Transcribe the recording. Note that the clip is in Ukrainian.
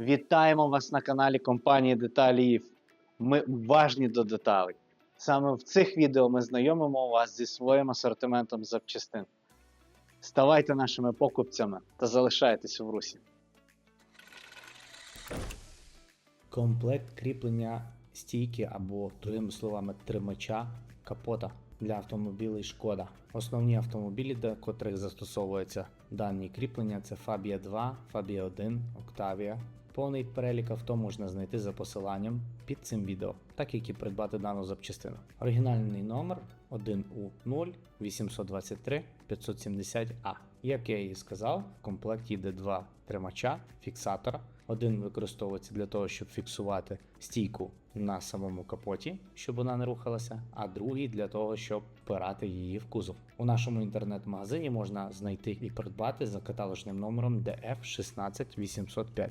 Вітаємо вас на каналі компанії Деталіїв. Ми уважні до деталей. Саме в цих відео ми знайомимо вас зі своїм асортиментом запчастин. Ставайте нашими покупцями та залишайтесь в русі. Комплект кріплення стійки або, другими словами, тримача капота для автомобілів Шкода. Основні автомобілі, для котрих застосовуються дані кріплення, це Fabia 2, Fabia 1, Octavia. Повний перелік авто можна знайти за посиланням під цим відео, так як і придбати дану запчастину. Оригінальний номер 1U0 823 570A. Як я і сказав, в комплекті йде два тримача, фіксатора. Один використовується для того, щоб фіксувати стійку на самому капоті, щоб вона не рухалася, а другий для того, щоб впирати її в кузов. У нашому інтернет-магазині можна знайти і придбати за каталожним номером DF16805.